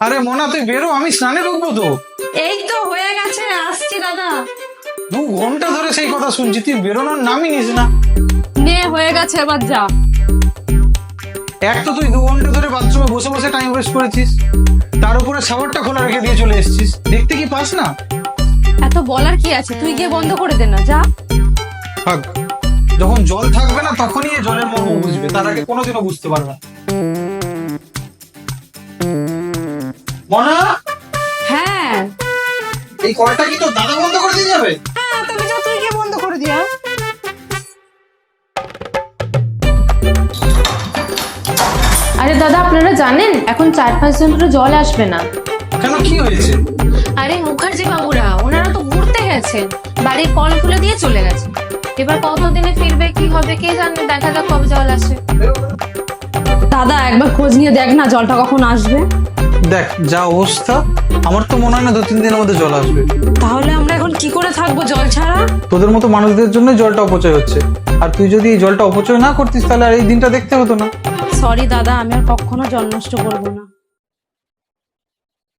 আরে মোনা তুই বেরো আমি স্নানে ঢুকবো তো। এই তো হয়ে গেছে আসছি দাদা। দু ঘণ্টা ধরে সেই কথা শুনছি তুই বেরোনোর নামই নিস না। নে হয়ে গেছে এবার যা। এক তো তুই দু ঘণ্টা ধরে বাথরুমে বসে বসে টাইম ওয়েস্ট করেছিস তার উপরে শাওয়ারটা খোলা রেখে দিয়ে চলে এসেছিস। দেখতে কি পাস না? এত বলার কি আছে? তুই গিয়ে বন্ধ করে দে না যা। থাক। যখন জল থাকবে না তখনই জলের মর্ম বুঝবে তার আগে কোনোদিনও বুঝতে পারবে না। মনা? হ্যাঁ। এই কলটা কি তোর দাদা বন্ধ করে দিয়ে যাবে? হ্যাঁ তবে যা তুই গিয়ে বন্ধ করে দিয়া। আরে দাদা আপনারা জানেন এখন চার পাঁচ দিন ধরে জল আসবে না। কেন কি হয়েছে? আরে মুখার্জি বাবুরা ওনারা তো ঘুরতে গেছেন বাড়ির কল খুলে দিয়ে চলে গেছে এবার কতদিনে ফিরবে কি হবে কে জানে দেখা যাক কবে জল আসে। দাদা একবার খোঁজ নিয়ে দেখ না জলটা কখন আসবে। দেখ যা অবস্থা আমার তো মনে হয় না দু তিন দিনের মধ্যে জল আসবে। তাহলে আমরা এখন কি করে থাকব জল ছাড়া? তোদের মতো মানুষদের জন্য জলটা অপচয় হচ্ছে। আর তুই যদি এই জলটা অপচয় না করতিস তাহলে আর এই দিনটা দেখতে হতো না। সরি দাদা আমি আর কখনো জল নষ্ট করব না।